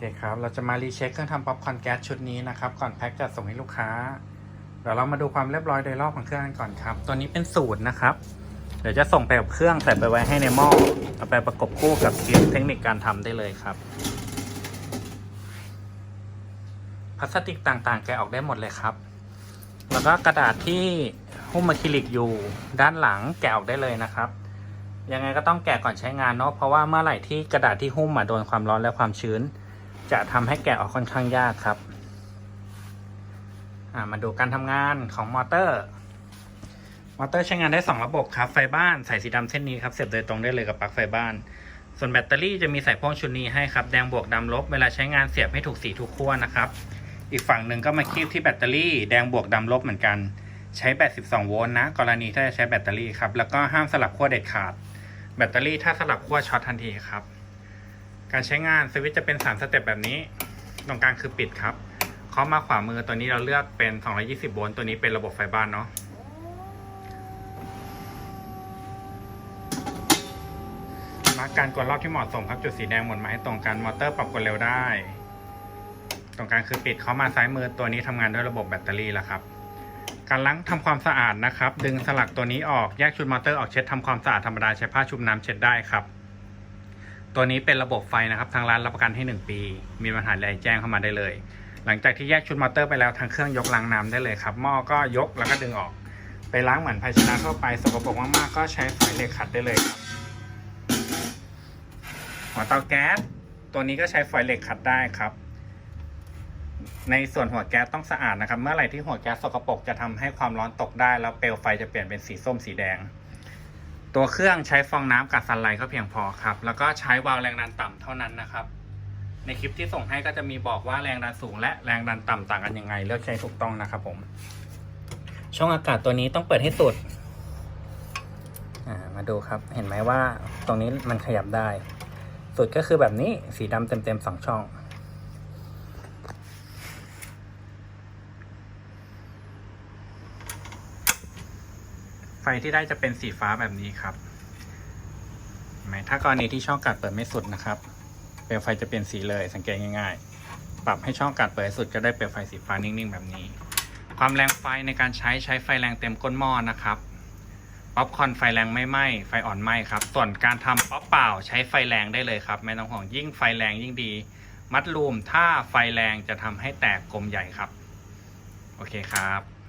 เคครับ เราจะมารีเช็คเครื่องทำป๊อปคอนแก๊สชุดนี้นะครับ ก่อนแพ็คจะส่งให้ลูกค้า เดี๋ยวเรามาดูความเรียบร้อยโดยรอบของเครื่องกันก่อนครับ ตัวนี้เป็นสูตรนะครับ เดี๋ยวจะส่งไปกับเครื่องใส่ไปไว้ให้ในหม้อ เอาไปประกบคู่กับคลิปเทคนิคการทำได้เลยครับ พลาสติกต่างๆ แกะออกได้หมดเลยครับ แล้วก็กระดาษที่หุ้มอะคริลิกอยู่ด้านหลังแกะออกได้เลยนะครับ ยังไงก็ต้องแกะก่อนใช้งานเนาะ เพราะว่าเมื่อไหร่ที่กระดาษที่หุ้มมาโดนความร้อนและความชื้น จะทำให้แกะออกค่อนข้างยากครับอ่ามาดูการทำงานของมอเตอร์ มอเตอร์ใช้งานได้ 2 ระบบครับ ไฟบ้านสายสีดำเส้นนี้ครับเสียบโดยตรงได้เลยกับปลั๊กไฟบ้าน ส่วนแบตเตอรี่จะมีสายพ่วงชุดนี้ให้ครับ แดงบวกดำลบ เวลาใช้งานเสียบให้ถูกสีทุกขั้วนะครับ อีกฝั่งหนึ่งก็มาคีบที่แบตเตอรี่แดงบวกดำลบเหมือนกัน ใช้แบต12โวลต์นะ กรณีถ้าจะใช้แบตเตอรี่ครับ แล้วก็ห้ามสลับขั้วเด็ดขาด แบตเตอรี่ถ้าสลับขั้วช็อตทันทีครับ การใช้งานสวิตช์จะเป็น 3 สเต็ปแบบนี้ ตรงกลางคือปิดครับเคาะมาขวามือตัวนี้เราเลือกเป็น 220 โวลต์ตัวนี้เป็นระบบไฟบ้านเนาะมาการกดรอบที่เหมาะสมครับจุดสีแดงหมดมาให้ตรงกันมอเตอร์ปรับกดเร็วได้ ตรงกลางคือปิดเขามาซ้ายมือตัวนี้ทำงานด้วยระบบแบตเตอรี่แล้วครับการล้างทำความสะอาดนะครับ ดึงสลักตัวนี้ออก แยกชุดมอเตอร์ออกเช็ดทำความสะอาดธรรมดาใช้ผ้าชุบน้ำเช็ดได้ครับ ตัวนี้เป็นระบบไฟนะครับ ทางร้านรับประกันให้ 1 ปี มีปัญหาอะไรแจ้งเข้ามาได้เลย หลังจากที่แยกชุดมอเตอร์ไปแล้วทางเครื่องยกล้างน้ำได้เลยครับหม้อก็ยกแล้วก็ดึงออก ไปล้างเหมือนภาชนะทั่วไปสกปรกมากๆก็ใช้ฝอยเหล็กขัดได้เลยครับหัวเตาแก๊สตัวนี้ก็ใช้ฝอยเหล็กขัดได้ครับ ในส่วนหัวแก๊สต้องสะอาดนะครับ เมื่อไหร่ที่หัวแก๊สสกปรกจะทำให้ความร้อนตกได้ แล้วเปลวไฟจะเปลี่ยนเป็นสีส้มสีแดง ตัวเครื่องใช้ฟองน้ำกับซันไลท์ก็เพียงพอครับ แล้วก็ใช้วาล์วแรงดันต่ำเท่านั้นนะครับ ในคลิปที่ส่งให้ก็จะมีบอกว่าแรงดันสูง และแรงดันต่ำต่างกันยังไง เลือกใช้ถูกต้องนะครับผมช่องอากาศตัวนี้ต้องเปิดให้สุด มาดูครับ เห็นไหมว่าตรงนี้มันขยับได้ สุดก็คือแบบนี้สีดำเต็มๆสองช่อง ที่ได้จะเป็นสีฟ้าแบบนี้ครับห็นไหมถ้ากรณีที่ช่องกัดเปิดไม่สุดนะครับ เปลวไฟจะเปลี่ยนสีเลยสังเกตง่าย ๆ ปรับให้ช่องกัดเปิดสุดก็ได้เปลวไฟสีฟ้านิ่งๆ แบบนี้ ความแรงไฟในการใช้ใช้ไฟแรงเต็มก้นหม้อนะครับป๊อปคอนไฟแรงไม่ไหม้ไฟอ่อนไหม้ครับ ส่วนการทำป๊อปเปล่าใช้ไฟแรงได้เลยครับไม่ต้องห่วงยิ่งไฟแรงยิ่งดี มัดรูมถ้าไฟแรงจะทำให้แตกกลมใหญ่ครับ โอเคครับ